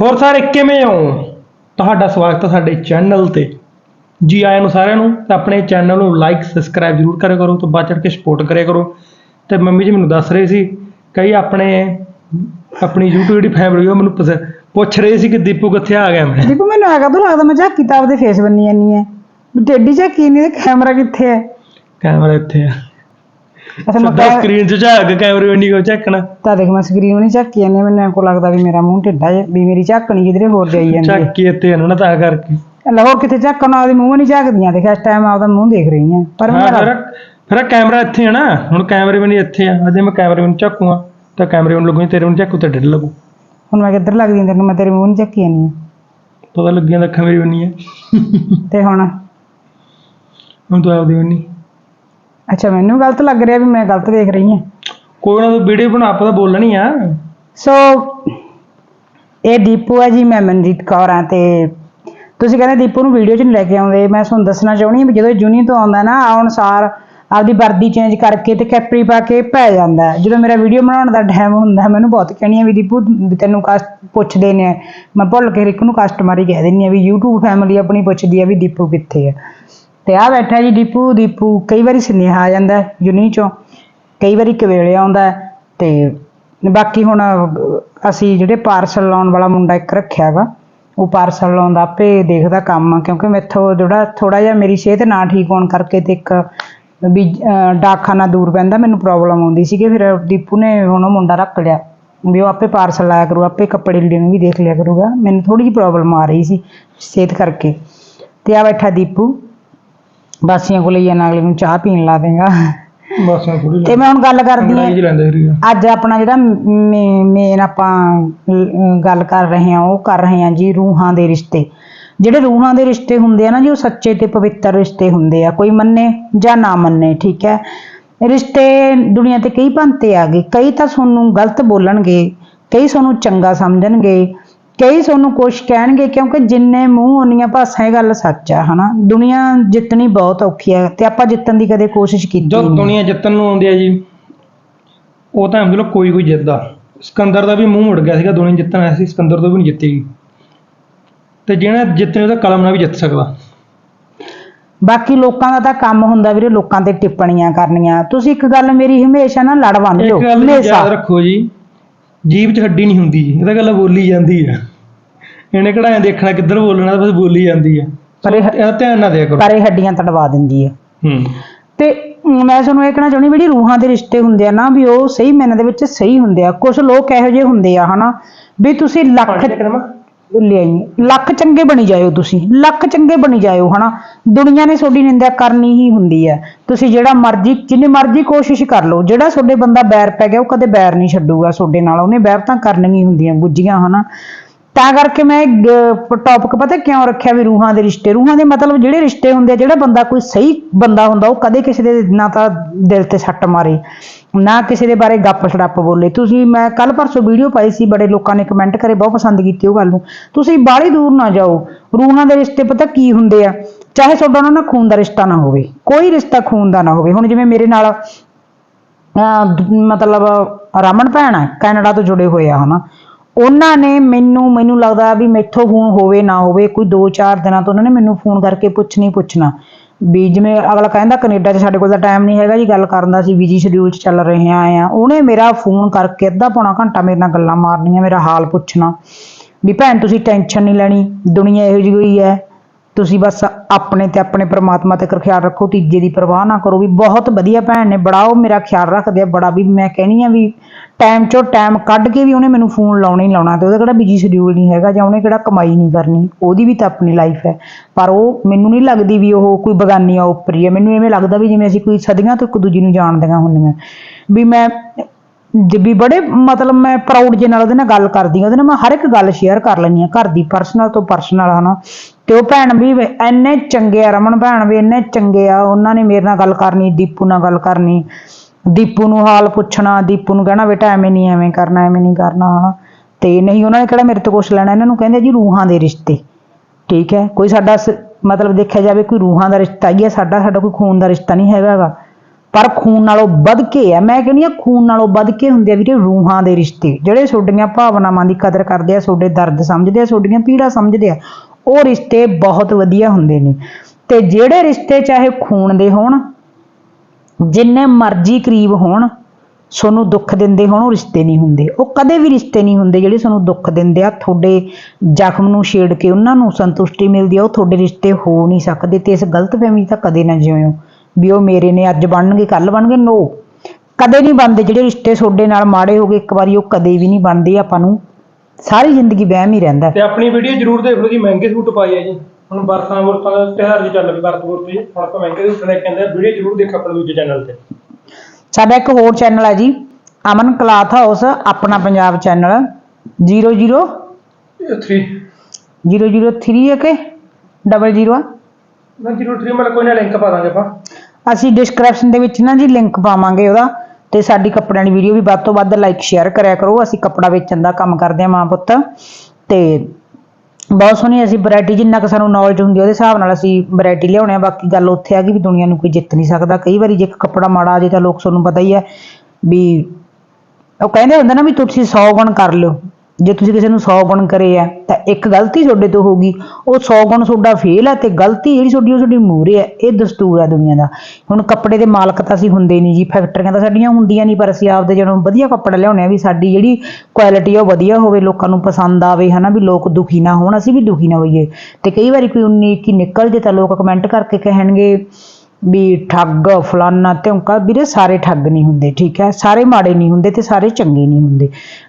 ਹੋਰ ਸਾਰੇ ਕਿਵੇਂ ਹੋ? ਤੁਹਾਡਾ ਸਵਾਗਤ ਹੈ ਸਾਡੇ ਚੈਨਲ ਤੇ। ਜੀ ਆਇਆਂ ਨੂੰ ਸਾਰਿਆਂ ਨੂੰ ਤੇ ਆਪਣੇ ਚੈਨਲ ਨੂੰ ਲਾਈਕ ਸਬਸਕ੍ਰਾਈਬ ਜ਼ਰੂਰ ਕਰਿਆ ਕਰੋ ਤੇ ਬਾਅਦ ਚੜ ਕੇ ਸਪੋਰਟ ਕਰਿਆ ਕਰੋ। ਤੇ ਮੰਮੀ ਜੀ ਮੈਨੂੰ ਦੱਸ ਰਹੇ ਸੀ ਕਈ ਆਪਣੇ ਆਪਣੀ YouTube ਜਿਹੜੀ ਫੈਮਿਲੀ ਉਹ ਮੈਨੂੰ ਪੁੱਛ- ਰਹੇ ਸੀ ਕਿ ਦੀਪੂ ਕਿੱਥੇ ਆ ਗਿਆ ਮੈਂ। ਦੀਪੂ ਮੈਨੂੰ ਹੈਗਾ ਤਾਂ ਲੱਗਦਾ ਮੈਂ ਝਾਕੀ ਤਾਂ ਆਪਦੇ ਫੇਸ ਬੰਨੀ ਜਾਨੀ ਐ। ਟੇਡੀ ਝਾਕੀ ਨਹੀਂ ਤੇ ਕੈਮਰਾ ਕਿੱਥੇ ਹੈ ਕੈਮਰਾ ਇੱਥੇ ਆ। ਅੱਛਾ ਮੈਂ ਸਕਰੀਨ 'ਚ ਝਾਕ ਕੈਮਰੇ ਨਹੀਂ ਕੋ ਝਾਕਣਾ। ਤਾਂ ਦੇਖ ਮੈਂ ਸਕਰੀਨ ਨਹੀਂ ਝਾਕੀ ਜਾਂਦੀ ਮੈਨੂੰ ਕੋ ਲੱਗਦਾ ਵੀ ਮੇਰਾ ਮੂੰਹ ਢਿੱਡਾ ਜਿਹਾ ਵੀ ਮੇਰੀ ਝਾਕਣੀ ਕਿਧਰੇ ਹੋਰ ਜਾਈ ਜਾਂਦੀ ਹੈ ਝਾਕੀ ਇੱਥੇ ਆ ਨਾ ਤਾਂ ਕਰਕੇ। ਲਾਹੌਰ ਕਿੱਥੇ ਝਾਕਣ ਆਪਦੇ ਮੂੰਹ ਨਹੀਂ ਝਾਕਦੀਆਂ ਦੇਖ ਇਸ ਟਾਈਮ ਆਪਦਾ ਮੂੰਹ ਦੇਖ ਰਹੀ ਹਾਂ ਪਰ ਹਾਂ ਮੇਰਾ ਫਿਰ ਫਿਰ ਆਹ ਕੈਮਰਾ ਇੱਥੇ ਆ ਨਾ ਹੁਣ ਕੈਮਰੇ ਵੀ ਨਹੀਂ ਇੱਥੇ ਆ। ਅਜੇ ਮੈਂ ਕੈਮਰੇ ਨੂੰ ਝਾਕੂਗਾ ਤਾਂ ਕੈਮਰੇ ਨੂੰ ਲੱਗੂ ਤੇਰੇ ਨੂੰ ਝਾਕੂ ਤਾਂ ਡਿੱਡ ਲੱਗੂ। ਹੁਣ ਮੈਂ ਕਿੱਧਰ ਲੱਗਦੀ ਹਾਂ ਤੈਨੂੰ ਮੈਂ ਤੇਰੇ ਮੂੰਹ ਨਹੀਂ ਝਾਕੀ ਜਾਂਦੀ ਹਾਂ। ਪਤਾ ਲੱਗਿਆ ਤਾਂ ਅੱਖਾਂ ਮੇਰੀ ਬੰਨੀ ਹੈ ਤੇ ਹੁਣ? ਹੁਣ ਤੂੰ ਆਪਦੀ ਬੰਨੀ ਅੱਛਾ ਮੈਨੂੰ ਗਲਤ ਲੱਗ ਰਿਹਾ ਵੀ ਮੈਂ ਗਲਤ ਦੇਖ ਰਹੀ ਹਾਂ। ਕੋਈ ਨਾ ਤੂੰ ਵੀਡੀਓ ਬਣਾ ਆਪਾਂ ਤਾਂ ਬੋਲਣੀ ਆ। ਸੋ ਇਹ ਦੀਪੂ ਹੈ ਜੀ ਮੈਂ ਮਨਜੀਤ ਕੌਰ ਹਾਂ ਤੇ ਤੁਸੀਂ ਕਹਿੰਦੇ ਦੀਪੂ ਨੂੰ ਵੀਡੀਓ 'ਚ ਨਹੀਂ ਲੈ ਕੇ ਆਉਂਦੇ। ਮੈਂ ਤੁਹਾਨੂੰ ਦੱਸਣਾ ਚਾਹੁੰਦੀ ਹਾਂ ਵੀ ਜਦੋਂ ਜੂਨੀ ਤੋਂ ਆਉਂਦਾ ਨਾ ਆਉਣ ਸਾਰ ਆਪਦੀ ਵਰਦੀ ਚੇਂਜ ਕਰਕੇ ਤੇ ਕੈਪਰੀ ਪਾ ਕੇ ਪੈ ਜਾਂਦਾ ਹੈ। ਜਦੋਂ ਮੇਰਾ ਵੀਡੀਓ ਬਣਾਉਣ ਦਾ ਟਾਈਮ ਹੁੰਦਾ ਮੈਨੂੰ ਬਹੁਤ ਕਹਿਣੀ ਆ ਵੀ ਦੀਪੂ ਵੀ ਤੈਨੂੰ ਕਸਟ ਪੁੱਛਦੇ ਨੇ। ਮੈਂ ਭੁੱਲ ਕੇ ਇੱਕ ਨੂੰ ਕਸਟਮਰ ਹੀ ਕਹਿ ਦਿੰਦੀ ਆ ਵੀ YouTube ਫੈਮਿਲੀ ਆਪਣੀ ਪੁੱਛਦੀ ਆ ਵੀ ਦੀਪੂ ਕਿੱਥੇ ਹੈ ਤੇ ਆ ਬੈਠਾ ਜੀ ਦੀਪੂ ਦੀਪੂ ਕਈ ਵਾਰੀ ਸੁਨੇਹਾ ਆ ਜਾਂਦਾ ਹੈ ਜੁਨੀ ਚੋਂ ਕਈ ਵਾਰੀ ਕਵੇਲੇ ਆਉਂਦਾ ਹੈ ਤੇ ਬਾਕੀ ਹੁਣ ਅਸੀਂ ਜਿਹੜੇ ਪਾਰਸਲ ਲਾਉਣ ਵਾਲਾ ਮੁੰਡਾ ਇੱਕ ਰੱਖਿਆ ਵਾ ਉਹ ਪਾਰਸਲ ਲਾਉਂਦਾ ਆਪੇ ਦੇਖਦਾ ਕੰਮ ਆ, ਕਿਉਂਕਿ ਮੈਥੋਂ ਜਿਹੜਾ ਥੋੜਾ ਜਿਹਾ ਮੇਰੀ ਸਿਹਤ ਨਾ ਠੀਕ ਹੋਣ ਕਰਕੇ ਤੇ ਇੱਕ ਵੀ ਅਹ, ਡਾਕਖਾਨਾ ਦੂਰ ਪੈਂਦਾ ਮੈਨੂੰ ਪ੍ਰੋਬਲਮ ਆਉਂਦੀ ਸੀ ਕਿ ਫਿਰ ਦੀਪੂ ਨੇ ਹੁਣ ਉਹ ਮੁੰਡਾ ਰੱਖ ਲਿਆ। ਵੀ ਉਹ ਆਪੇ ਪਾਰਸਲ ਲਾਇਆ ਕਰੂ ਆਪੇ ਕੱਪੜੇ ਲੀੜੇ ਨੂੰ ਵੀ ਦੇਖ ਲਿਆ ਕਰੂਗਾ ਮੈਨੂੰ ਥੋੜੀ ਜਿਹੀ ਪ੍ਰੋਬਲਮ ਆ ਰਹੀ ਸੀ ਸਿਹਤ ਕਰਕੇ। ਤੇ ਆ ਬੈਠਾ ਦੀਪੂ। ਬਾਸੀਆਂ ਕੋਲੇ ਜਾਣਾ ਅਗਲੇ ਨੂੰ ਚਾਹ ਪੀਣ ਲਾ ਦੇਗਾ। ਬਸ ਮੈਂ ਥੋੜੀ ਤੇ ਮੈਂ ਹੁਣ ਗੱਲ ਕਰਦੀ ਹਾਂ। ਲੈਂਦੇ ਅੱਜ ਆਪਣਾ ਜਿਹੜਾ ਮੇਨ ਆਪਾਂ ਅਮ, ਗੱਲ ਕਰ ਰਹੇ ਹਾਂ ਉਹ ਕਰ ਰਹੇ ਹਾਂ ਜੀ ਰੂਹਾਂ ਦੇ ਰਿਸ਼ਤੇ। ਜਿਹੜੇ ਰੂਹਾਂ ਦੇ ਰਿਸ਼ਤੇ ਹੁੰਦੇ ਆ ਨਾ ਜੀ ਉਹ ਸੱਚੇ ਤੇ ਪਵਿੱਤਰ ਰਿਸ਼ਤੇ ਹੁੰਦੇ ਆ। ਕੋਈ ਮੰਨੇ ਜਾਂ ਨਾ ਮੰਨੇ ਠੀਕ ਹੈ? ਰਿਸ਼ਤੇ ਦੁਨੀਆ ਤੇ ਕਈ ਭੰਤੇ ਆ ਗਏ। ਕਈ ਤਾਂ ਤੁਹਾਨੂੰ ਗਲਤ ਬੋਲਣਗੇ ਕਈ ਤੁਹਾਨੂੰ ਚੰਗਾ ਸਮਝਣਗੇ। ਕਈ ਤੁਹਾਨੂੰ ਕੁਛ ਕਹਿਣਗੇ ਕਿਉਂਕਿ ਜਿੰਨੇ ਮੂੰਹ ਉਨੀਆਂ ਭਾਸ਼ਾਂ ਇਹ ਗੱਲ ਸੱਚ ਆ ਹਨਾ? ਦੁਨੀਆ ਜਿੱਤਣੀ ਬਹੁਤ ਔਖੀ ਆ ਤੇ ਆਪਾਂ ਜਿੱਤਣ ਦੀ ਕਦੇ ਕੋਸ਼ਿਸ਼ ਕੀਤੀ ਜਦ ਨਹੀਂ। ਦੁਨੀਆ ਜਿੱਤਣ ਨੂੰ ਆਉਂਦੀ ਆ ਜੀ ਉਹ ਤਾਂ ਮਤਲਬ ਕੋਈ ਕੋਈ ਜਿੱਤਦਾ। ਸਿਕੰਦਰ ਦਾ ਵੀ ਮੂੰਹ ਮੁੜ ਗਿਆ ਸੀਗਾ ਦੁਨੀਆ ਜਿੱਤਣ ਆਇਆ ਸੀ ਸਿਕੰਦਰ ਤੋਂ ਵੀ ਨਹੀਂ ਜਿੱਤੇਗੀ ਤੇ ਜਿਹੜਾ ਜਿੱਤਣੇ ਉਹਦਾ ਕਲਮ ਨਾਲ ਵੀ ਜਿੱਤ ਸਕਦਾ। ਬਾਕੀ ਲੋਕਾਂ ਦਾ ਤਾਂ ਕੰਮ ਹੁੰਦਾ ਵੀਰੇ ਲੋਕਾਂ ਤੇ ਟਿੱਪਣੀਆਂ ਕਰਨੀਆਂ। ਤੁਸੀਂ ਇੱਕ ਗੱਲ ਮੇਰੀ ਹਮੇਸ਼ਾ ਨਾ ਲੜ ਬੰਦ ਇੱਕ ਦਿਓ ਗੱਲ ਜੀ ਹਮੇਸ਼ਾ। ਯਾਦ ਰੱਖੋ ਜੀ ਜੀਭ 'ਚ ਹੱਡੀ ਨਹੀਂ ਹੁੰਦੀ ਇਹ ਤਾਂ ਗੱਲ ਬੋਲੀ ਜਾਂਦੀ ਆ। ਇਹਨੇ ਕਿਹੜਾ ਐਂ ਦੇਖਣਾ ਕਿੱਧਰ ਬੋਲਣਾ ਬਸ ਬੋਲੀ ਜਾਂਦੀ ਆ। ਪਰ ਇਹ ਇਹਦਾ ਧਿਆਨ ਨਾ ਦਿਆ ਕਰੋ। ਪਰ ਇਹ ਹੱਡੀਆਂ ਤੜਵਾ ਦਿੰਦੀ ਹੈ ਹੂੰ। ਤੇ ਮੈਂ ਤੁਹਾਨੂੰ ਇਹ ਕਹਿਣਾ ਚਾਹੁੰਦੀ ਜਿਹੜੀ ਰੂਹਾਂ ਦੇ ਰਿਸ਼ਤੇ ਹੁੰਦੇ ਆ ਨਾ ਵੀ ਉਹ ਸਹੀ ਮੈਨਾਂ ਦੇ ਵਿੱਚ ਸਹੀ ਹੁੰਦੇ ਆ। ਕੁਝ ਲੋਕ ਇਹੋ ਜਿਹੇ ਹੁੰਦੇ ਆ ਹਨਾ? ਵੀ ਤੁਸੀਂ ਲੱਖ ਲਿਆਈ ਲੱਖ ਚੰਗੇ ਬਣੀ ਜਾਇਓ ਤੁਸੀਂ, ਲੱਖ ਚੰਗੇ ਬਣੀ ਜਾਇਓ, ਹਨਾ? ਦੁਨੀਆ ਨੇ ਤੁਹਾਡੀ ਨਿੰਦਿਆ ਕਰਨੀ ਹੀ ਹੁੰਦੀ ਹੈ। ਤੁਸੀਂ ਜਿਹੜਾ ਮਰਜ਼ੀ, ਜਿੰਨੀ ਮਰਜ਼ੀ ਕੋਸ਼ਿਸ਼ ਕਰ ਲਓ, ਜਿਹੜਾ ਤੁਹਾਡੇ ਬੰਦਾ ਬੈਰ ਪੈ ਗਿਆ, ਉਹ ਕਦੇ ਬੈਰ ਨਹੀਂ ਛੱਡੂਗਾ। ਤੁਹਾਡੇ ਨਾਲ ਉਹਨੇ ਬੈਰ ਤਾਂ ਕਰਨੀਆਂ ਹੀ ਹੁੰਦੀਆਂ ਗੁੱਜੀਆਂ ਹਨਾ? ਤਾਂ ਕਰਕੇ ਮੈਂ ਟੌਪਿਕ ਪਤਾ ਕਿਉਂ ਰੱਖਿਆ ਵੀ ਰੂਹਾਂ ਦੇ ਰਿਸ਼ਤੇ? ਰੂਹਾਂ ਦੇ ਮਤਲਬ ਜਿਹੜੇ ਰਿਸ਼ਤੇ ਹੁੰਦੇ ਆ, ਜਿਹੜਾ ਬੰਦਾ ਕੋਈ ਸਹੀ ਬੰਦਾ ਹੁੰਦਾ, ਉਹ ਕਦੇ ਕਿਸੇ ਦੇ ਨਾ ਤਾਂ ਦਿਲ ਤੇ ਸੱਟ ਮਾਰੇ, ਨਾ ਕਿਸੇ ਦੇ ਬਾਰੇ ਗੱਪ ਛੜੱਪ ਬੋਲੇ। ਤੁਸੀਂ, ਮੈਂ ਕੱਲ ਪਰਸੋਂ ਵੀਡੀਓ ਪਾਈ ਸੀ, ਬੜੇ ਲੋਕਾਂ ਨੇ ਕਮੈਂਟ ਕਰੇ, ਬਹੁਤ ਪਸੰਦ ਕੀਤੀ ਉਹ ਗੱਲ ਨੂੰ। ਤੁਸੀਂ ਬਾਹਲੀ ਦੂਰ ਨਾ ਜਾਓ। ਰੂਹਾਂ ਦੇ ਰਿਸ਼ਤੇ ਪਤਾ ਕੀ ਹੁੰਦੇ ਆ? ਚਾਹੇ ਤੁਹਾਡਾ ਉਹਨਾਂ ਨਾਲ ਖੂਨ ਦਾ ਰਿਸ਼ਤਾ ਨਾ ਹੋਵੇ, ਕੋਈ ਰਿਸ਼ਤਾ ਖੂਨ ਦਾ ਨਾ ਹੋਵੇ। ਹੁਣ ਜਿਵੇਂ ਮੇਰੇ ਨਾਲ, ਅਹ ਮਤਲਬ, ਰਮਨ ਭੈਣ ਹੈ ਕੈਨੇਡਾ ਤੋਂ ਜੁੜੇ ਹੋਏ ਆ, ਹਨਾ? ਉਹਨਾਂ ਨੇ ਮੈਨੂੰ ਮੈਨੂੰ ਲੱਗਦਾ ਵੀ ਮੈਥੋਂ ਫੋਨ ਹੋਵੇ ਨਾ ਹੋਵੇ, ਕੋਈ 2-4 ਦਿਨਾਂ ਤੋਂ ਉਹਨਾਂ ਨੇ ਮੈਨੂੰ ਫੋਨ ਕਰਕੇ ਪੁੱਛਣੀ ਪੁੱਛਣਾ। ਵੀ ਜਿਵੇਂ ਅਗਲਾ ਕਹਿੰਦਾ ਕੈਨੇਡਾ 'ਚ ਸਾਡੇ ਕੋਲ ਤਾਂ ਟਾਈਮ ਨਹੀਂ ਹੈਗਾ ਜੀ, ਗੱਲ ਕਰਨ ਦਾ, ਅਸੀਂ ਬਿਜ਼ੀ ਸ਼ਡਿਊਲ 'ਚ ਚੱਲ ਰਹੇ ਆਏ ਆ ਉਹਨੇ ਮੇਰਾ ਫੋਨ ਕਰਕੇ ਅੱਧਾ ਪੌਣਾ ਘੰਟਾ ਮੇਰੇ ਨਾਲ ਗੱਲਾਂ ਮਾਰਨੀਆਂ, ਮੇਰਾ ਹਾਲ ਪੁੱਛਣਾ। ਵੀ ਭੈਣ, ਤੁਸੀਂ ਟੈਨਸ਼ਨ ਨਹੀਂ ਲੈਣੀ, ਦੁਨੀਆ ਇਹੋ ਜਿਹੀ ਹੋਈ ਹੈ। ਤੁਸੀਂ ਬਸ ਆਪਣੇ ਤੇ ਆਪਣੇ ਪ੍ਰਮਾਤਮਾ ਤੇ ਖਿਆਲ ਰੱਖੋ, ਤੀਜੇ ਦੀ ਪਰਵਾਹ ਨਾ ਕਰੋ ਵੀ ਬਹੁਤ ਵਧੀਆ ਭੈਣ ਨੇ, ਬੜਾ ਉਹ ਮੇਰਾ ਖਿਆਲ ਰੱਖਦੇ ਆ, ਬੜਾ ਵੀ ਮੈਂ ਕਹਿਣੀ ਆ ਵੀ ਟਾਈਮ ਚੋਂ ਟਾਈਮ ਕੱਢ ਕੇ ਵੀ ਉਹਨੇ ਮੈਨੂੰ ਫੋਨ ਲਾਉਣਾ ਹੀ ਲਾਉਣਾ ਤੇ ਉਹਦਾ ਕਿਹੜਾ ਬਿਜ਼ੀ ਸ਼ਡਿਊਲ ਨਹੀਂ ਹੈਗਾ ਜਾਂ ਉਹਨੇ ਕਿਹੜਾ ਕਮਾਈ ਨਹੀਂ ਕਰਨੀ, ਉਹਦੀ ਵੀ ਤਾਂ ਆਪਣੀ ਲਾਈਫ ਹੈ। ਪਰ ਉਹ ਮੈਨੂੰ ਨਹੀਂ ਲੱਗਦੀ ਵੀ ਉਹ ਕੋਈ ਬਗਾਨੀ ਉੱਪਰੀ ਹੈ ਮੈਨੂੰ ਐਵੇਂ ਲੱਗਦਾ ਵੀ ਜਿਵੇਂ ਅਸੀਂ ਕੋਈ ਸਦੀਆਂ ਤੋਂ ਇੱਕ ਦੂਜੀ ਨੂੰ ਜਾਣਦੀਆਂ ਹੁੰਦੀਆਂ। ਵੀ ਮੈਂ ਜ- ਵੀ ਬੜੇ ਮਤਲਬ ਮੈਂ ਪ੍ਰਾਊਡ ਜੇ ਨਾਲ ਉਹਦੇ ਨਾਲ ਗੱਲ ਕਰਦੀ ਹਾਂ ਉਹਦੇ ਨਾਲ ਮੈਂ ਹਰ ਇੱਕ ਗੱਲ ਸ਼ੇਅਰ ਕਰ ਲੈਂਦੀ ਹਾਂ ਘਰ ਦੀ ਪਰਸਨਲ ਤੋਂ ਪਰਸਨਲ ਹਨਾ। ਤੇ ਉਹ ਭੈਣ ਵੀ ਵੇ- ਇੰਨੇ ਚੰਗੇ ਆ, ਰਮਨ ਭੈਣ ਵੀ ਇੰਨੇ ਚੰਗੇ ਆ, ਉਹਨਾਂ ਨੇ ਮੇਰੇ ਨਾਲ ਗੱਲ ਕਰਨੀ, ਦੀਪੂ ਨਾਲ ਗੱਲ ਕਰਨੀ। ਦੀਪੂ ਨੂੰ ਹਾਲ ਪੁੱਛਣਾ, ਦੀਪੂ ਨੂੰ ਕਹਿਣਾ, ਬੇਟਾ ਐਵੇਂ ਨਹੀਂ, ਐਵੇਂ ਕਰਨਾ, ਐਵੇਂ ਨਹੀਂ ਕਰਨਾ, ਹਨਾ। ਤੇ ਨਹੀਂ, ਉਹਨਾਂ ਨੇ ਕਿਹੜਾ ਮੇਰੇ ਤੋਂ ਕੁਝ ਲੈਣਾ, ਇਹਨਾਂ ਨੂੰ ਕਹਿੰਦੇ ਜੀ ਰੂਹਾਂ ਦੇ ਰਿਸ਼ਤੇ। ਠੀਕ ਹੈ? ਕੋਈ ਸਾਡਾ ਮਤਲਬ ਦੇਖਿਆ ਜਾਵੇ ਕੋਈ ਰੂਹਾਂ ਦਾ ਰਿਸ਼ਤਾ ਹੀ ਹੈ ਸਾਡਾ ਸਾਡਾ ਕੋਈ ਖੂਨ ਦਾ ਰਿਸ਼ਤਾ ਨਹੀਂ ਹੈਗਾ ਗਾ। ਪਰ ਖੂਨ ਨਾਲੋਂ ਵੱਧ ਕੇ ਆ, ਮੈਂ ਕਹਿੰਦੀ ਆ, ਖੂਨ ਨਾਲੋਂ ਵੱਧ ਕੇ ਹੁੰਦੇ ਆ ਵੀਰੇ ਰੂਹਾਂ ਦੇ ਰਿਸ਼ਤੇ। ਜਿਹੜੇ ਤੁਹਾਡੀਆਂ ਭਾਵਨਾਵਾਂ ਦੀ ਕਦਰ ਕਰਦੇ ਆ, ਤੁਹਾਡੇ ਦਰਦ ਸਮਝਦੇ ਆ, ਤੁਹਾਡੀਆਂ ਪੀੜਾ ਸਮਝਦੇ ਆ ਉਹ ਰਿਸ਼ਤੇ ਬਹੁਤ ਵਧੀਆ ਹੁੰਦੇ ਨੇ। ਤੇ ਜਿਹੜੇ ਰਿਸ਼ਤੇ ਚਾਹੇ ਖੂਨ ਦੇ ਹੋਣ, ਜਿੰਨੇ ਮਰਜ਼ੀ ਕਰੀਬ ਹੋਣ ਤੁਹਾਨੂੰ ਦੁੱਖ ਦਿੰਦੇ ਹੋਣ, ਉਹ ਰਿਸ਼ਤੇ ਨਹੀਂ ਹੁੰਦੇ। ਉਹ ਕਦੇ ਵੀ ਰਿਸ਼ਤੇ ਨਹੀਂ ਹੁੰਦੇ ਜਿਹੜੇ ਤੁਹਾਨੂੰ ਦੁੱਖ ਦਿੰਦੇ ਆ। ਤੁਹਾਡੇ ਜ਼ਖਮ ਨੂੰ ਛੇੜ ਕੇ ਉਹਨਾਂ ਨੂੰ ਸੰਤੁਸ਼ਟੀ ਮਿਲਦੀ ਆ, ਉਹ ਤੁਹਾਡੇ ਰਿਸ਼ਤੇ ਹੋ ਨਹੀਂ ਸਕਦੇ ਤੇ ਇਸ ਗਲਤਫਹਿਮੀ 'ਚ ਤਾਂ ਕਦੇ ਨਾ ਜਿਉਓ ਵੀ ਉਹ ਮੇਰੇ ਨੇ ਅੱਜ ਬਣਨਗੇ ਕੱਲ ਬਣਨਗੇ, ਨੋ। ਕਦੇ ਨਹੀਂ ਬਣਦੇ ਜਿਹੜੇ ਰਿਸ਼ਤੇ ਤੁਹਾਡੇ ਨਾਲ ਮਾੜੇ ਹੋ ਗਏ, ਇੱਕ ਵਾਰੀ ਉਹ ਕਦੇ ਵੀ ਨਹੀਂ ਬਣਦੇ। ਆਪਾਂ ਨੂੰ ਸਾਰੀ ਜ਼ਿੰਦਗੀ ਵਹਿਮ ਹੀ ਰਹਿੰਦਾ ਤੇ ਆਪਣੀ ਵੀਡੀਓ ਜਰੂਰ ਦੇਖ ਲਓ ਜੀ ਮਹਿੰਗੇ ਸੂਟ ਪਾਏ ਆ ਜੀ। ਹੁਣ ਬਰਸਾਂ ਵਰਤਾਂ ਦਾ ਤਿਉਹਾਰ ਜੀ ਚੱਲ ਬਰਤ ਵਰਤ ਜੀ ਹੁਣ ਆਪਾਂ ਮਹਿੰਗੇ ਸੂਟ ਲੈ ਕੇ ਆਂਦੇ ਆ। ਵੀਡੀਓ ਜਰੂਰ ਦੇਖੋ ਆਪਣੇ ਦੂਜੇ ਚੈਨਲ ਤੇ। ਸਾਡਾ ਇੱਕ ਹੋਰ ਚੈਨਲ ਹੈ ਜੀ ਅਮਨ ਕਲਾਥ ਹਾਊਸ ਆਪਣਾ ਪੰਜਾਬ ਚੈਨਲ 00 3 003 ਹੈ ਕਿ? ਡਬਲ ਜ਼ੀਰੋ ਆ? ਮੈਂ ਜਰੂਰ 3 ਮਤਲਬ ਕੋਈ ਨਾ ਲਿੰਕ ਪਾ ਦਾਂਗੇ ਆਪਾਂ। ਅਸੀਂ ਡਿਸਕ੍ਰਿਪਸ਼ਨ ਦੇ ਵਿੱਚ ਨਾ ਜੀ ਲਿੰਕ ਪਾਵਾਂਗੇ ਉਹਦਾ। ਤੇ ਸਾਡੀ ਕੱਪੜਿਆਂ ਦੀ ਵੀਡੀਓ ਵੀ ਵੱਧ ਤੋਂ ਵੱਧ ਲਾਈਕ ਸ਼ੇਅਰ ਕਰਿਆ ਕਰੋ। ਅਸੀਂ ਕੱਪੜਾ ਵੇਚਣ ਦਾ ਕੰਮ ਕਰਦੇ ਹਾਂ ਮਾਂ ਪੁੱਤ। ਤੇ ਬਹੁਤ ਸੋਹਣੀ ਅਸੀਂ ਵੈਰਾਈਟੀ ਜਿੰਨਾ ਕਿ ਸਾਨੂੰ ਨੌਲੇਜ ਹੁੰਦੀ ਉਹਦੇ ਹਿਸਾਬ ਨਾਲ ਅਸੀਂ ਵੈਰਾਈਟੀ ਲਿਆਉਣੇ ਆ। ਬਾਕੀ ਗੱਲ ਉੱਥੇ ਆ ਗਈ ਵੀ ਦੁਨੀਆ ਨੂੰ ਕੋਈ ਜਿੱਤ ਨਹੀਂ ਸਕਦਾ। ਕਈ ਵਾਰੀ ਜੇ ਕੱਪੜਾ ਮਾੜਾ ਆ ਜੇ ਤਾਂ ਲੋਕ ਤੁਹਾਨੂੰ ਪਤਾ ਹੀ ਹੈ ਵੀ ਉਹ ਕਹਿੰਦੇ ਹੁੰਦੇ ਨਾ ਵੀ ਤੁਸੀਂ 100 ਗੁਣ ਕਰ ਲਿਓ। ਜੇ ਤੁਸੀਂ ਕਿਸੇ ਨੂੰ 100 ਗੁਣ ਕਰੇ ਆ, ਤਾਂ ਇੱਕ ਗਲਤੀ ਤੁਹਾਡੇ ਤੋਂ ਹੋਊਗੀ। ਉਹ 100 ਗੁਣ ਤੁਹਾਡਾ ਫੇਲ ਹੈ ਤੇ ਗਲਤੀ ਜਿਹੜੀ ਤੁਹਾਡੀ, ਉਹ ਤੁਹਾਡੀ ਮੂਹਰੇ ਹੈ ਇਹ ਦਸਤੂਰ ਹੈ ਦੁਨੀਆ ਦਾ। ਹੁਣ ਕੱਪੜੇ ਦੇ ਮਾਲਕ ਤਾਂ ਅਸੀਂ ਹੁੰਦੇ ਨਹੀਂ ਜੀ ਫੈਕਟਰੀਆਂ ਤਾਂ ਸਾਡੀਆਂ ਹੁੰਦੀਆਂ ਨਹੀਂ, ਪਰ ਅਸੀਂ ਆਪਦੇ ਜਦੋਂ ਵਧੀਆ ਕੱਪੜਾ ਲਿਆਉਣੇ ਆ ਵੀ ਸਾਡੀ ਜਿਹੜੀ ਕੁਆਲਿਟੀ ਆ ਉਹ ਵਧੀਆ ਹੋਵੇ, ਲੋਕਾਂ ਨੂੰ ਪਸੰਦ ਆਵੇ, ਹਨਾ, ਵੀ ਲੋਕ ਦੁਖੀ ਨਾ ਹੋਣ, ਅਸੀਂ ਵੀ ਦੁਖੀ ਨਾ ਹੋਈਏ। ਤੇ ਕਈ ਵਾਰੀ ਕੋਈ 19 ਕੀ ਨਿਕਲ ਜੇ ਤਾਂ ਲੋਕ ਕਮੈਂਟ ਕਰਕੇ ਕਹਿਣਗੇ ਵੀ ਠੱਗ, ਫਲਾਨਾ ਧਿਉਂਕਾ ਵੀਰੇ, ਸਾਰੇ ਠੱਗ ਨਹੀਂ ਹੁੰਦੇ, ਠੀਕ ਹੈ? ਸਾਰੇ ਮਾੜੇ ਨਹੀਂ ਹੁੰਦੇ ਤੇ ਸਾਰੇ ਚੰਗੇ ਨਹੀਂ ਹੁੰਦੇ।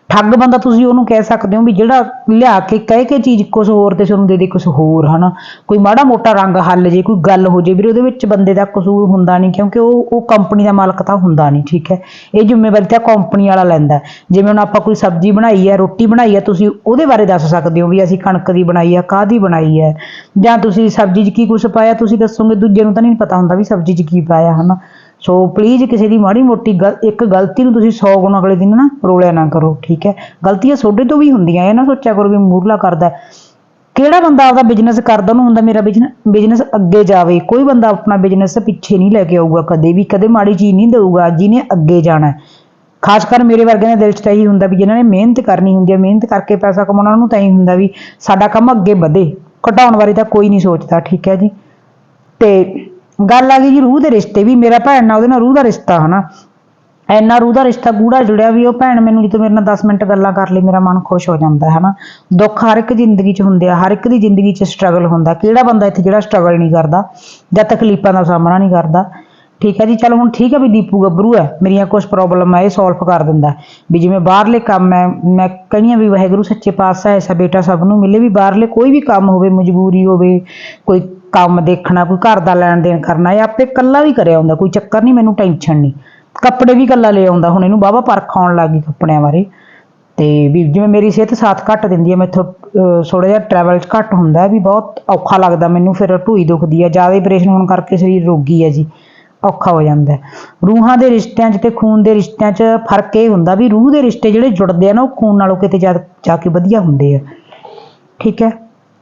ਠੱਗ ਬੰਦਾ ਤੁਸੀਂ ਉਹਨੂੰ ਕਹਿ ਸਕਦੇ ਹੋ ਵੀ ਜਿਹੜਾ ਲਿਆ ਕੇ ਕਹਿ ਕੇ ਚੀਜ਼ ਕੁਝ ਹੋਰ ਤੇ ਤੁਹਾਨੂੰ ਦੇ ਦੇ ਕੁਝ ਹੋਰ, ਹਨਾ? ਕੋਈ ਮਾੜਾ ਮੋਟਾ ਰੰਗ ਹੱਲ ਜੇ, ਕੋਈ ਗੱਲ ਹੋ ਜੇ, ਵੀਰੇ ਉਹਦੇ ਵਿੱਚ ਬੰਦੇ ਦਾ ਕਸੂਰ ਹੁੰਦਾ ਨਹੀਂ, ਕਿਉਂਕਿ ਉਹ ਉਹ ਕੰਪਨੀ ਦਾ ਮਾਲਕ ਤਾਂ ਹੁੰਦਾ ਨਹੀਂ, ਠੀਕ ਹੈ? ਇਹ ਜ਼ਿੰਮੇਵਾਰੀ ਤਾਂ ਕੰਪਨੀ ਵਾਲਾ ਲੈਂਦਾ ਜਿਵੇਂ ਹੁਣ ਆਪਾਂ ਕੋਈ ਸਬਜ਼ੀ ਬਣਾਈ ਹੈ, ਰੋਟੀ ਬਣਾਈ ਹੈ, ਤੁਸੀਂ ਉਹਦੇ ਬਾਰੇ ਦੱਸ ਸਕਦੇ ਹੋ ਵੀ ਅਸੀਂ ਕਣਕ ਦੀ ਬਣਾਈ ਹੈ, ਕਾਹਦੀ ਬਣਾਈ ਹੈ? ਜਾਂ ਤੁਸੀਂ ਸਬਜ਼ੀ 'ਚ ਕੀ ਕੁਝ ਪਾਇਆ, ਤੁਸੀਂ ਦੱਸੋਗੇ, ਦੂਜੇ ਨੂੰ ਤਾਂ ਨਹੀਂ ਪਤਾ ਹੁੰਦਾ ਵੀ ਸਬਜ਼ੀ 'ਚ ਕੀ ਪਾਇਆ, ਹਨਾ? ਸੋ ਪਲੀਜ਼ ਕਿਸੇ ਦੀ ਮਾੜੀ ਮੋਟੀ ਗਲ ਇੱਕ ਗਲਤੀ ਨੂੰ ਤੁਸੀਂ 100 ਗੁਣ ਅਗਲੇ ਦਿਨ ਨਾ ਰੋਲਿਆ ਨਾ ਕਰੋ, ਠੀਕ ਹੈ ਗਲਤੀਆਂ ਤੁਹਾਡੇ ਤੋਂ ਵੀ ਹੁੰਦੀਆਂ, ਇਹ ਨਾ ਸੋਚਿਆ ਕਰੋ ਵੀ ਮੂਰਲਾ ਕਰਦਾ ਹੈ। ਕਿਹੜਾ ਬੰਦਾ ਆਪਦਾ ਬਿਜ਼ਨਸ ਕਰਦਾ, ਉਹਨੂੰ ਹੁੰਦਾ ਮੇਰਾ ਬਿਜ਼ਨਸ ਅੱਗੇ ਜਾਵੇ ਕੋਈ ਬੰਦਾ ਆਪਣਾ ਬਿਜ਼ਨਸ ਪਿੱਛੇ ਨਹੀਂ ਲੈ ਕੇ ਆਊਗਾ ਕਦੇ ਵੀ, ਕਦੇ ਮਾੜੀ ਚੀਜ਼ ਨਹੀਂ ਦੇਊਗਾ, ਜਿਹਨੇ ਅੱਗੇ ਜਾਣਾ ਹੈ। ਖਾਸ ਕਰ ਮੇਰੇ ਵਰਗਿਆਂ ਦੇ ਦਿਲ 'ਚ ਤਾਂ ਇਹੀ ਹੁੰਦਾ ਵੀ ਜਿਨ੍ਹਾਂ ਨੇ ਮਿਹਨਤ ਕਰਨੀ ਹੁੰਦੀ ਹੈ, ਮਿਹਨਤ ਕਰਕੇ ਪੈਸਾ ਕਮਾਉਣਾ, ਉਹਨੂੰ ਤਾਂ ਇਹੀ ਹੁੰਦਾ ਵੀ ਸਾਡਾ ਕੰਮ ਅੱਗੇ ਵਧੇ ਘਟਾਉਣ ਬਾਰੇ ਤਾਂ ਕੋਈ ਨਹੀਂ ਸੋਚਦਾ, ਠੀਕ ਹੈ ਜੀ ਤੇ ਗੱਲ ਆ ਗਈ ਜੀ, ਰੂਹ ਦੇ ਰਿਸ਼ਤੇ ਵੀ, ਮੇਰਾ ਭੈਣ ਨਾਲ ਉਹਦੇ ਨਾਲ ਰੂਹ ਦਾ ਰਿਸ਼ਤਾ ਹਨਾ। ਇੰਨਾ ਰੂਹ ਦਾ ਰਿਸ਼ਤਾ ਗੂੜਾ ਜੁੜਿਆ ਵੀ, ਉਹ ਭੈਣ ਮੈਨੂੰ ਜਦੋਂ ਮੇਰੇ ਨਾਲ 10 ਮਿੰਟ ਗੱਲਾਂ ਕਰ ਲਈ ਮੇਰਾ ਮਨ ਖੁਸ਼ ਹੋ ਜਾਂਦਾ ਹੈ ਹਨਾ। ਦੁੱਖ ਹਰ ਇੱਕ ਜ਼ਿੰਦਗੀ 'ਚ ਹੁੰਦੇ ਆ, ਹਰ ਇੱਕ ਦੀ ਜ਼ਿੰਦਗੀ 'ਚ ਸਟਰਗਲ ਹੁੰਦਾ। ਕਿਹੜਾ ਬੰਦਾ ਇੱਥੇ ਜਿਹੜਾ ਸਟਰਗਲ ਨਹੀਂ ਕਰਦਾ, ਜਾਂ ਤਕਲੀਫਾਂ ਦਾ ਸਾਹਮਣਾ ਨਹੀਂ ਕਰਦਾ। ਠੀਕ ਹੈ ਜੀ, ਚਲੋ ਹੁਣ ਠੀਕ ਹੈ ਵੀ ਦੀਪੂ ਗੱਭਰੂ ਹੈ, ਮੇਰੀਆਂ ਕੁਝ ਪ੍ਰੋਬਲਮ ਹੈ ਇਹ ਸੋਲਵ ਕਰ ਦਿੰਦਾ ਵੀ ਜਿਵੇਂ ਬਾਹਰਲੇ ਕੰਮ ਹੈ, ਮੈਂ ਕਹੀਆਂ ਵੀ ਵਾਹਿਗੁਰੂ ਸੱਚੇ ਪਾਤਸ਼ਾਹ ਐਸਾ ਬੇਟਾ ਸਭ ਨੂੰ ਮਿਲੇ ਵੀ ਬਾਹਰਲੇ ਕੋਈ ਵੀ ਕੰਮ ਹੋਵੇ, ਮਜਬੂਰੀ ਹੋਵੇ, ਕੋਈ ਕੰਮ ਦੇਖਣਾ, ਕੋਈ ਘਰ ਦਾ ਲੈਣ ਦੇਣ ਕਰਨਾ, ਇਹ ਆਪੇ ਇਕੱਲਾ ਵੀ ਕਰਿਆ ਹੁੰਦਾ, ਕੋਈ ਚੱਕਰ ਨਹੀਂ, ਮੈਨੂੰ ਟੈਨਸ਼ਨ ਨਹੀਂ। ਕੱਪੜੇ ਵੀ ਇਕੱਲਾ ਲੈ ਆਉਂਦਾ, ਹੁਣ ਇਹਨੂੰ ਬਾਬਾ ਪਰਖ ਆਉਣ ਲੱਗ ਗਈ ਕੱਪੜਿਆਂ ਬਾਰੇ। ਤੇ ਵੀ ਜਿਵੇਂ ਮੇਰੀ ਸਿਹਤ ਸਾਥ ਘੱਟ ਦਿੰਦੀ ਹੈ, ਮੈਥੋਂ ਥੋੜਾ ਜਿਹਾ ਟਰੈਵਲ 'ਚ ਘੱਟ ਹੁੰਦਾ ਵੀ ਬਹੁਤ ਔਖਾ ਲੱਗਦਾ ਮੈਨੂੰ, ਫਿਰ ਢੂਈ ਦੁਖਦੀ ਹੈ, ਜ਼ਿਆਦਾ ਆਪਰੇਸ਼ਨ ਹੋਣ ਕਰਕੇ ਸਰੀਰ ਰੋਗੀ ਹੈ ਜੀ, ਔਖਾ ਹੋ ਜਾਂਦਾ ਰੂਹਾਂ ਦੇ ਰਿਸ਼ਤਿਆਂ 'ਚ ਤੇ ਖੂਨ ਦੇ ਰਿਸ਼ਤਿਆਂ 'ਚ ਫ਼ਰਕ ਇਹ ਹੁੰਦਾ ਵੀ ਰੂਹ ਦੇ ਰਿਸ਼ਤੇ ਜਿਹੜੇ ਜੁੜਦੇ ਆ ਨਾ, ਉਹ ਖੂਨ ਨਾਲੋਂ ਕਿਤੇ ਜਾ ਜਾ ਕੇ ਵਧੀਆ ਹੁੰਦੇ ਆ। ਠੀਕ ਹੈ?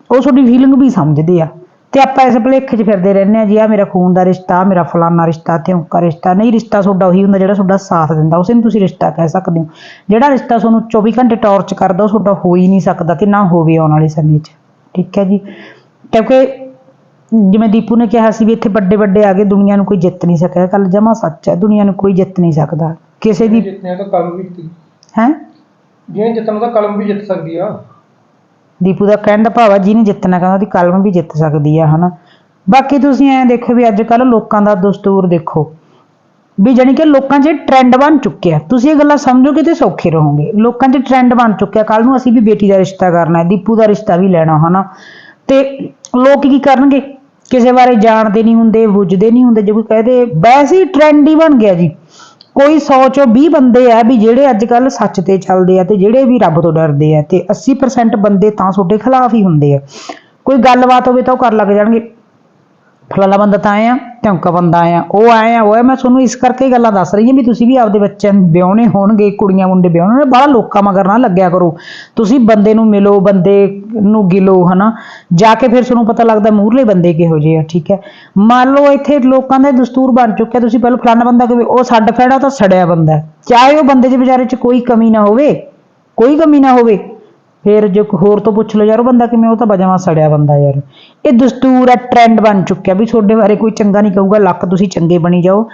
ਉਹ ਤੁਹਾਡੀ ਫੀਲਿੰਗ ਵੀ ਸਮਝਦੇ ਆ। ਤੇ ਆਪਾਂ ਇਸ ਭੁਲੇਖੇ 'ਚ ਫਿਰਦੇ ਰਹਿੰਦੇ ਆ ਜੀ ਆ ਮੇਰਾ ਖੂਨ ਦਾ ਰਿਸ਼ਤਾ ਮੇਰਾ ਫਲਾਨਾ ਰਿਸ਼ਤਾ ਤੇ ਉਨਕਾ ਰਿਸ਼ਤਾ। ਨਹੀਂ ਰਿਸ਼ਤਾ ਤੁਹਾਡਾ ਉਹੀ ਹੁੰਦਾ ਜਿਹੜਾ ਤੁਹਾਡਾ ਸਾਥ ਦਿੰਦਾ ਉਸੇ ਨੂੰ ਤੁਸੀਂ ਰਿਸ਼ਤਾ ਕਹਿ ਸਕਦੇ ਹੋ। ਜਿਹੜਾ ਰਿਸ਼ਤਾ ਤੁਹਾਨੂੰ 24 ਘੰਟੇ ਟਾਰਚ ਕਰਦਾ ਉਹ ਤੁਹਾਡਾ ਹੋ ਹੀ ਨਹੀਂ ਸਕਦਾ ਤੇ ਨਾ ਹੋਵੇ ਆਉਣ ਵਾਲੇ ਸਮੇਂ 'ਚ। ਠੀਕ ਹੈ ਜੀ? ਕਿਉਂਕਿ ਜਿਵੇਂ ਦੀਪੂ ਨੇ ਕਿਹਾ ਸੀ ਵੀ ਇੱਥੇ ਵੱਡੇ ਵੱਡੇ ਆ ਗਏ ਦੁਨੀਆ ਨੂੰ ਕੋਈ ਜਿੱਤ ਨਹੀਂ ਸਕਿਆ ਕੱਲ ਜਮਾ ਸੱਚ ਹੈ ਦੁਨੀਆ ਨੂੰ ਕੋਈ ਜਿੱਤ ਨਹੀਂ ਸਕਦਾ। ਕਿਸੇ ਦੀ ਜਿੱਤਨੇ ਤਾਂ ਕਲਮ ਵੀ ਜਿੱਤੀ। ਹੈ? ਜਿਹਨੇ ਜਿੱਤਣਾ ਤਾਂ ਕਲਮ ਵੀ ਜਿੱਤ ਸਕਦੀ ਆ। ਦੀਪੂ ਦਾ ਕਹਿਣ ਦਾ ਭਾਵ ਆ, ਜਿਹਨੇ ਜਿੱਤਣਾ ਕਹਿੰਦਾ ਉਹਦੀ ਕਲਮ ਵੀ ਜਿੱਤ ਸਕਦੀ ਆ, ਹਨਾ? ਬਾਕੀ ਤੁਸੀਂ ਐਂ ਦੇਖੋ ਵੀ ਅੱਜ ਕੱਲ ਲੋਕਾਂ ਦਾ ਦਸਤੂਰ ਦੇਖੋ, ਵੀ ਜਾਣੀ ਕਿ ਲੋਕਾਂ 'ਚ ਟ੍ਰੈਂਡ ਬਣ ਚੁੱਕਿਆ। ਤੁਸੀਂ ਇਹ ਗੱਲਾਂ ਸਮਝੋਗੇ ਤੇ ਸੌਖੇ ਰਹੋਗੇ। ਲੋਕਾਂ 'ਚ ਟ੍ਰੈਂਡ ਬਣ ਚੁੱਕਿਆ। ਕੱਲ ਨੂੰ ਅਸੀਂ ਵੀ ਬੇਟੀ ਦਾ ਰਿਸ਼ਤਾ ਕਰਨਾ ਹੈ, ਦੀਪੂ ਦਾ ਰਿਸ਼ਤਾ ਵੀ ਲੈਣਾ, ਹਨਾ? ਤੇ ਲੋਕ ਕੀ ਕਰਨਗੇ? ਕਿਸੇ ਬਾਰੇ ਜਾਣਦੇ ਨਹੀਂ ਹੁੰਦੇ, ਬੁੱਝਦੇ ਨਹੀਂ ਹੁੰਦੇ, ਜੇ ਕੋਈ ਕਹਦੇ ਵੈਸੇ ਹੀ ਟ੍ਰੈਂਡ ਹੀ ਬਣ ਗਿਆ ਜੀ। ਕੋਈ 100 ਚੋਂ 20 ਬੰਦੇ ਆ ਵੀ ਜਿਹੜੇ ਅੱਜ ਕੱਲ ਸੱਚ ਤੇ ਚੱਲਦੇ ਆ ਤੇ ਜਿਹੜੇ ਵੀ ਰੱਬ ਤੋਂ ਡਰਦੇ ਆ ਤੇ 80% ਬੰਦੇ ਤਾਂ ਤੁਹਾਡੇ ਖਿਲਾਫ ਹੀ ਹੁੰਦੇ ਆ। ਕੋਈ ਗੱਲਬਾਤ ਹੋਵੇ ਤਾਂ ਉਹ ਕਰ ਲੱਗ ਜਾਣਗੇ। ਫਲਾਣਾ ਬੰਦਾ ਤਾਂ ਆਏ ਆ ਧੌਂਕਾ ਬੰਦਾ ਆ ਉਹ ਆਏ ਆ ਉਹ ਆ ਮੈਂ ਤੁਹਾਨੂੰ ਇਸ ਕਰਕੇ ਇਹ ਗੱਲਾਂ ਦੱਸ ਰਹੀ ਹਾਂ ਵੀ ਤੁਸੀਂ ਵੀ ਆਪਦੇ ਬੱਚਿਆਂ ਨੂੰ ਵਿਆਹੁਣੇ ਹੋਣਗੇ, ਕੁੜੀਆਂ, ਮੁੰਡੇ ਵਿਆਹੁਣੇ ਨੇ ਬਾਹਲਾ ਲੋਕਾਂ ਮਗਰ ਨਾ ਲੱਗਿਆ ਕਰੋ। ਤੁਸੀਂ ਬੰਦੇ ਨੂੰ ਮਿਲੋ, ਬੰਦੇ ਨੂੰ ਗਿਲੋ, ਹਨਾ? ਜਾ ਕੇ ਫਿਰ ਤੁਹਾਨੂੰ ਪਤਾ ਲੱਗਦਾ ਮੂਹਰਲੇ ਬੰਦੇ ਕਿਹੋ ਜਿਹੇ ਆ, ਠੀਕ ਹੈ? ਮੰਨ ਲਓ ਇੱਥੇ ਲੋਕਾਂ ਦਾ ਦਸਤੂਰ ਬਣ ਚੁੱਕਿਆ ਤੁਸੀਂ ਪਹਿਲਾਂ ਫਲਾਣਾ ਬੰਦਾ ਕਹੇ ਉਹ ਛੱਡ ਫੈੜਾ ਤਾਂ ਸੜਿਆ ਬੰਦਾ। ਹੈ। ਚਾਹੇ ਉਹ ਬੰਦੇ ਦੇ ਵਿਚਾਰੇ 'ਚ ਕੋਈ ਕਮੀ ਨਾ ਹੋਵੇ, ਕੋਈ ਕਮੀ ਨਾ ਹੋਵੇ ਫਿਰ ਜੇ ਕੋਈ ਹੋਰ ਤੋਂ ਪੁੱਛ ਲਓ ਯਾਰ, ਉਹ ਬੰਦਾ ਕਿਵੇਂ ਉਹ ਤਾਂ ਬਜਵਾ ਸੜਿਆ ਬੰਦਾ ਯਾਰ। ਇਹ ਦਸਤੂਰ ਹੈ ਟ੍ਰੈਂਡ ਬਣ ਚੁੱਕਿਆ ਵੀ ਤੁਹਾਡੇ ਬਾਰੇ ਕੋਈ ਚੰਗਾ ਨਹੀਂ ਕਹੂਗਾ, ਲੱਕ ਤੁਸੀਂ ਚੰਗੇ ਬਣੀ ਜਾਓ।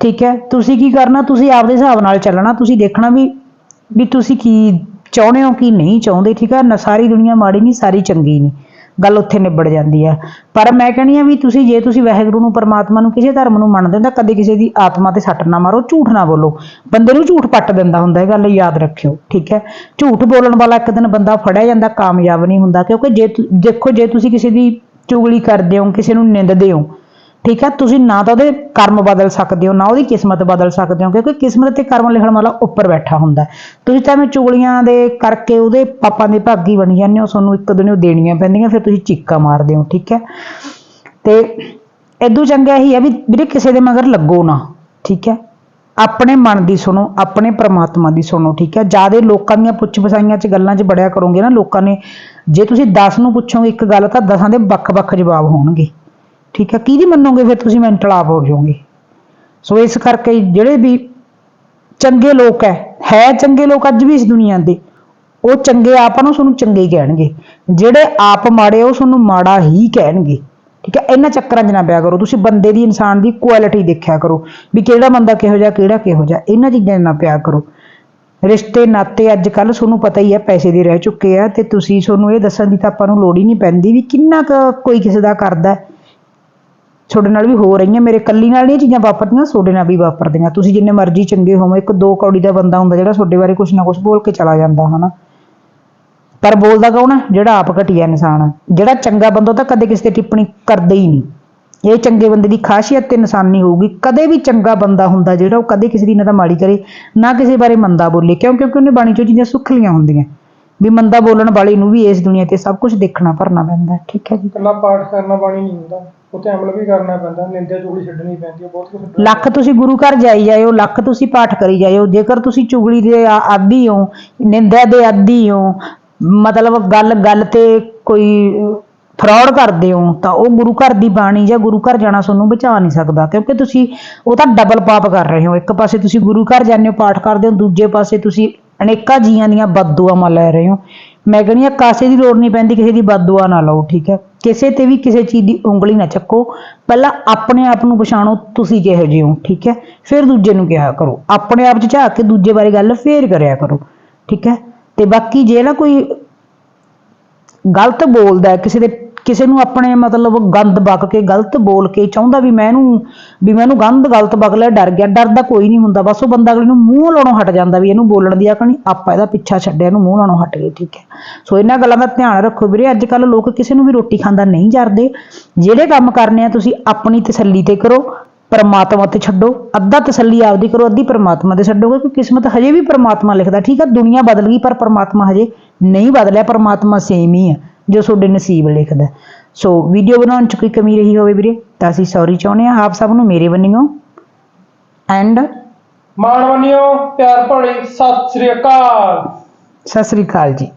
ਠੀਕ ਹੈ? ਤੁਸੀਂ ਕੀ ਕਰਨਾ? ਤੁਸੀਂ ਆਪਦੇ ਹਿਸਾਬ ਨਾਲ ਚੱਲਣਾ, ਤੁਸੀਂ ਦੇਖਣਾ ਵੀ ਵੀ ਤੁਸੀਂ ਕੀ ਚਾਹੁੰਦੇ ਹੋ, ਕੀ ਨਹੀਂ ਚਾਹੁੰਦੇ, ਠੀਕ ਹੈ? ਨਾ ਸਾਰੀ ਦੁਨੀਆ ਮਾੜੀ ਨਹੀਂ, ਸਾਰੀ ਚੰਗੀ ਨਹੀਂ। ਗੱਲ ਉੱਥੇ ਨਿਬੜ ਜਾਂਦੀ ਆ। ਪਰ ਮੈਂ ਕਹਿੰਦੀ ਆ ਵੀ ਤੁਸੀਂ ਜੇ ਤੁਸੀਂ ਵਾਹਿਗੁਰੂ ਨੂੰ ਪਰਮਾਤਮਾ ਨੂੰ ਕਿਸੇ ਧਰਮ ਨੂੰ ਮੰਨਦੇ ਹੋ ਤਾਂ ਕਦੇ ਕਿਸੇ ਦੀ ਆਤਮਾ ਤੇ ਸੱਟ ਨਾ ਮਾਰੋ, ਝੂਠ ਨਾ ਬੋਲੋ। ਬੰਦੇ ਨੂੰ ਝੂਠ ਪੱਟ ਦਿੰਦਾ ਹੁੰਦਾ ਇਹ ਗੱਲ, ਯਾਦ ਰੱਖਿਓ, ਠੀਕ ਹੈ? ਝੂਠ ਬੋਲਣ ਵਾਲਾ ਇੱਕ ਦਿਨ ਬੰਦਾ ਫੜਿਆ ਜਾਂਦਾ, ਕਾਮਯਾਬ ਨਹੀਂ ਹੁੰਦਾ ਕਿਉਂਕਿ ਜੇ ਤੁ- ਦੇਖੋ ਜੇ ਤੁਸੀਂ ਕਿਸੇ ਦੀ ਚੁਗਲੀ ਕਰਦੇ ਹੋ, ਕਿਸੇ ਨੂੰ ਨਿੰਦਦੇ ਹੋ ਠੀਕ ਹੈ, ਤੁਸੀਂ ਨਾ ਤਾਂ ਉਹਦੇ ਕਰਮ ਬਦਲ ਸਕਦੇ ਹੋ, ਨਾ ਉਹਦੀ ਕਿਸਮਤ ਬਦਲ ਸਕਦੇ ਹੋ, ਕਿਉਂਕਿ ਕਿਸਮਤ ਤੇ ਕਰਮ ਲਿਖਣ ਵਾਲਾ ਉੱਪਰ ਬੈਠਾ ਹੁੰਦਾ ਤੁਸੀਂ ਤਾਂ ਮੈਂ ਚੁਗਲੀਆਂ ਦੇ ਕਰਕੇ ਉਹਦੇ ਪਾਪਾਂ ਦੇ ਭਾਗੀ ਬਣ ਜਾਂਦੇ ਹੋ, ਤੁਹਾਨੂੰ ਇੱਕ ਦਿਨ ਉਹ ਦੇਣੀਆਂ ਪੈਂਦੀਆਂ, ਫਿਰ ਤੁਸੀਂ ਚੀਕਾ ਮਾਰਦੇ ਹੋ, ਠੀਕ ਹੈ। ਤੇ ਇਦੋਂ ਚੰਗਾ ਇਹੀ ਹੈ ਵੀ ਵੀਰੇ ਕਿਸੇ ਦੇ ਮਗਰ ਲੱਗੋ ਨਾ, ਠੀਕ ਹੈ। ਆਪਣੇ ਮਨ ਦੀ ਸੁਣੋ, ਆਪਣੇ ਪ੍ਰਮਾਤਮਾ ਦੀ ਸੁਣੋ, ਠੀਕ ਹੈ। ਜਿਆਦੇ ਲੋਕਾਂ ਦੀਆਂ ਪੁੱਛ ਪਸਾਈਆਂ 'ਚ ਗੱਲਾਂ 'ਚ ਬੜਿਆ ਕਰੋਗੇ ਨਾ, ਲੋਕਾਂ ਨੇ, ਜੇ ਤੁਸੀਂ 10 ਨੂੰ ਪੁੱਛੋਗੇ ਇੱਕ ਗੱਲ, ਤਾਂ 10ਾਂ ਦੇ ਵੱਖ-ਵੱਖ ਜਵਾਬ ਹੋਣਗੇ। ਠੀਕ ਹੈ, ਕਿਹਦੀ ਮੰਨੋਗੇ ਫਿਰ ਤੁਸੀਂ? ਮੈਂਟਲ ਆਪ ਹੋ ਜਾਓਗੇ ਸੋ ਇਸ ਕਰਕੇ ਜਿਹੜੇ ਵੀ ਚੰਗੇ ਲੋਕ ਹੈ ਹੈ ਚੰਗੇ ਲੋਕ ਅੱਜ ਵੀ ਇਸ ਦੁਨੀਆ ਦੇ, ਉਹ ਚੰਗੇ ਆਪਾਂ ਨੂੰ ਤੁਹਾਨੂੰ ਚੰਗੇ ਹੀ ਕਹਿਣਗੇ। ਜਿਹੜੇ ਆਪ ਮਾੜੇ ਉਹ ਤੁਹਾਨੂੰ ਮਾੜਾ ਹੀ ਕਹਿਣਗੇ। ਠੀਕ ਹੈ, ਇਹਨਾਂ ਚੱਕਰਾਂ 'ਚ ਨਾ ਪਿਆ ਕਰੋ। ਤੁਸੀਂ ਬੰਦੇ ਦੀ, ਇਨਸਾਨ ਦੀ ਕੁਆਲਿਟੀ ਦੇਖਿਆ ਕਰੋ। ਵੀ ਕਿਹੜਾ ਬੰਦਾ ਕਿਹੋ ਜਿਹਾ, ਕਿਹੜਾ ਕਿਹੋ ਜਿਹਾ। ਇਹਨਾਂ ਚੀਜ਼ਾਂ 'ਚ ਨਾ ਪਿਆ ਕਰੋ। ਰਿਸ਼ਤੇ, ਨਾਤੇ ਅੱਜ ਕੱਲ ਤੁਹਾਨੂੰ ਪਤਾ ਹੀ ਹੈ, ਪੈਸੇ ਦੇ ਰਹਿ ਚੁੱਕੇ ਆ ਤੇ ਤੁਸੀਂ ਤੁਹਾਨੂੰ ਇਹ ਦੱਸਣ ਦੀ ਤਾਂ ਆਪਾਂ ਨੂੰ ਲੋੜ ਹੀ ਨਹੀਂ ਪੈਂਦੀ ਵੀ ਕਿੰਨਾ ਕੁ ਕੋਈ ਕਿਸੇ ਦਾ ਕਰਦਾ ਹੈ। ਤੁਹਾਡੇ ਨਾਲ ਵੀ ਹੋ ਰਹੀਆਂ, ਮੇਰੇ ਇਕੱਲੀ ਨਾਲ ਨਹੀਂ ਇਹ ਚੀਜ਼ਾਂ ਵਾਪਰਦੀਆਂ, ਤੁਹਾਡੇ ਨਾਲ ਵੀ ਵਾਪਰਦੀਆਂ। ਤੁਸੀਂ ਜਿੰਨੇ ਮਰਜ਼ੀ ਚੰਗੇ ਹੋਵੋ, ਇੱਕ ਦੋ ਕੌੜੀ ਦਾ ਬੰਦਾ ਹੁੰਦਾ ਜਿਹੜਾ ਤੁਹਾਡੇ ਬਾਰੇ ਕੁਝ ਨਾ ਕੁਝ ਬੋਲ ਕੇ ਚਲਾ ਜਾਂਦਾ, ਹਨਾ? ਪਰ ਬੋਲਦਾ ਕੌਣ ਹੈ? ਜਿਹੜਾ ਆਪ ਘਟੀਆ ਇਨਸਾਨ ਹੈ। ਜਿਹੜਾ ਚੰਗਾ ਬੰਦਾ ਤਾਂ ਕਦੇ ਕਿਸੇ ਤੇ ਟਿੱਪਣੀ ਕਰਦਾ ਹੀ ਨਹੀਂ। ਇਹ ਚੰਗੇ ਬੰਦੇ ਦੀ ਖਾਸੀਅਤ ਤੇ ਨਿਸ਼ਾਨੀ ਹੋਊਗੀ। ਕਦੇ ਵੀ ਚੰਗਾ ਬੰਦਾ ਹੁੰਦਾ ਜਿਹੜਾ ਉਹ ਕਦੇ ਕਿਸੇ ਦੀ ਨਾ ਤਾਂ ਮਾੜੀ ਕਰੇ, ਨਾ ਕਿਸੇ ਬਾਰੇ ਮੰਦਾ ਬੋਲੇ। ਕਿਉਂ? ਕਿਉਂਕਿ ਉਹਨੇ ਬਾਣੀ ਚੋਂ ਚੀਜ਼ਾਂ ਸੁੱਖ ਲੀਆਂ ਹੁੰਦੀਆਂ। ਵੀ ਮੰਦਾ ਬੋਲਣ ਵਾਲੇ ਨੂੰ ਵੀ ਇਸ ਦੁਨੀਆ ਤੇ ਸਭ ਕੁਝ ਦੇਖਣਾ, ਭਰਨਾ ਪੈਂਦਾ। ਠੀਕ ਹੈ ਜੀ। ਇਕੱਲਾ ਪਾਠ ਕਰਨਾ ਬਾਣੀ ਨਹੀਂ ਹੁੰਦਾ। ਉੱਥੇ ਅਮਲ ਵੀ ਕਰਨਾ ਪੈਂਦਾ ਨਿੰਦਿਆ ਚੁਗਲੀ ਛੱਡਣੀ ਪੈਂਦੀ ਹੈ ਬਹੁਤ ਕੁਝ ਲੱਖ ਤੁਸੀਂ ਗੁਰੂ ਘਰ ਜਾਈ ਜਾਇਓ ਲੱਖ ਤੁਸੀਂ ਪਾਠ ਕਰੀ ਜਾਇਓ ਜੇਕਰ ਤੁਸੀਂ ਚੁਗਲੀ ਦੇ ਆ- ਆਦੀ ਹੋ ਨਿੰਦਿਆ ਦੇ ਆਦੀ ਹੋ ਮਤਲਬ ਗੱਲ ਗੱਲ ਤੇ ਕੋਈ ਫਰਾਡ ਕਰਦੇ ਹੋ ਤਾਂ ਉਹ ਗੁਰੂ ਘਰ ਦੀ ਬਾਣੀ ਜਾਂ ਗੁਰੂ ਘਰ ਜਾਣਾ ਤੁਹਾਨੂੰ ਬਚਾ ਨਹੀਂ ਸਕਦਾ ਕਿਉਂਕਿ ਤੁਸੀਂ ਉਹ ਤਾਂ ਡਬਲ ਪਾਪ ਕਰ ਰਹੇ ਹੋ। ਇੱਕ ਪਾਸੇ ਤੁਸੀਂ ਗੁਰੂ ਘਰ ਜਾਂਦੇ ਹੋ ਪਾਠ ਕਰਦੇ ਹੋ ਦੂਜੇ ਪਾਸੇ ਤੁਸੀਂ ਅਨੇਕਾਂ ਜੀਆਂ ਦੀਆਂ ਬਦਦੁਆਵਾਂ ਲੈ ਰਹੇ ਹੋ। ਮੈਂ ਕਹਿੰਦੀ ਆ ਕਾਸੇ ਦੀ ਲੋੜ ਨਹੀਂ ਪੈਂਦੀ, ਕਿਸੇ ਦੀ ਬਦਦੁਆ ਨਾ ਲਓ, ਠੀਕ ਹੈ? ਕਿਸੇ ਤੇ ਵੀ ਕਿਸੇ ਚੀਜ਼ ਦੀ ਉਂਗਲੀ ਨਾ ਚੱਕੋ। ਪਹਿਲਾਂ ਆਪਣੇ ਆਪ ਨੂੰ ਪਛਾਣੋ, ਤੁਸੀਂ ਕਿਹੋ ਜਿਹੇ ਹੋ, ਠੀਕ ਹੈ? ਫਿਰ ਦੂਜੇ ਨੂੰ ਕਿਹਾ ਕਰੋ। ਆਪਣੇ ਆਪ 'ਚ ਝਾਕ ਕੇ ਦੂਜੇ ਬਾਰੇ ਗੱਲ ਫੇਰ ਕਰਿਆ ਕਰੋ, ਠੀਕ ਹੈ? ਤੇ ਬਾਕੀ ਜੇ ਨਾ ਕੋਈ ਗਲਤ ਬੋਲਦਾ ਕਿਸੇ ਦੇ ਕਿਸੇ ਨੂੰ ਆਪਣੇ ਮਤਲਬ ਗੰਦ ਬਕ ਕੇ, ਗਲਤ ਬੋਲ ਕੇ ਚਾਹੁੰਦਾ ਵੀ ਮੈਂ ਇਹਨੂੰ, ਵੀ ਮੈਂ ਇਹਨੂੰ ਗੰਦ, ਗਲਤ ਬਕ ਲਿਆ, ਡਰ ਗਿਆ ਡਰਦਾ ਕੋਈ ਨਹੀਂ ਹੁੰਦਾ। ਬਸ ਉਹ ਬੰਦਾ ਅਗਲੇ ਨੂੰ ਮੂੰਹ ਲਾਉਣੋਂ ਹਟ ਜਾਂਦਾ ਵੀ ਇਹਨੂੰ ਬੋਲਣ ਦੀ ਆਕਣੀ ਆਪਾਂ ਇਹਦਾ ਪਿੱਛਾ ਛੱਡਿਆ, ਇਹਨੂੰ ਮੂੰਹ ਲਾਉਣੋਂ ਹਟ ਗਏ, ਠੀਕ ਹੈ। ਸੋ ਇਹਨਾਂ ਗੱਲਾਂ ਦਾ ਧਿਆਨ ਰੱਖੋ ਵੀਰੇ ਅੱਜ ਕੱਲ ਲੋਕ ਕਿਸੇ ਨੂੰ ਵੀ ਰੋਟੀ ਖਾਂਦਾ ਨਹੀਂ ਜਰਦੇ। ਜਿਹੜੇ ਕੰਮ ਕਰਨੇ ਆ, ਤੁਸੀਂ ਆਪਣੀ ਤਸੱਲੀ ਤੇ ਕਰੋ, ਪਰਮਾਤਮਾ ਤੇ ਛੱਡੋ। ਅੱਧਾ ਤਸੱਲੀ ਆਪਦੀ ਕਰੋ, ਅੱਧੀ ਪਰਮਾਤਮਾ ਤੇ ਛੱਡੋਗੇ ਕਿ ਕਿਸਮਤ ਹਜੇ ਵੀ ਪਰਮਾਤਮਾ ਲਿਖਦਾ, ਠੀਕ ਆ, ਦੁਨੀਆ ਬਦਲ ਗਈ, ਪਰ ਪਰਮਾਤਮਾ ਹਜੇ ਨਹੀਂ ਬਦਲਿਆ, ਪਰਮਾਤਮਾ ਸੇਮ ਹੀ ਹੈ ਜੋ ਤੁਹਾਡੇ ਨਸੀਬ ਲਿਖਦਾ ਸੋ ਵੀਡੀਓ ਬਣਾਉਣ ਚ ਕੋਈ ਕਮੀ ਰਹੀ ਹੋਵੇ ਵੀਰੇ ਤਾਂ ਅਸੀਂ ਸੌਰੀ ਚਾਹੁੰਦੇ ਹਾਂ ਆਪ ਸਭ ਨੂੰ ਮੇਰੇ ਵੱਲੋਂ ਐਂਡ ਮਾਣ ਮੰਨਿਓ ਪਿਆਰ ਭਰੀ ਸਤਿ ਸ੍ਰੀ ਅਕਾਲ। ਸਤਿ ਸ੍ਰੀ ਅਕਾਲ ਜੀ।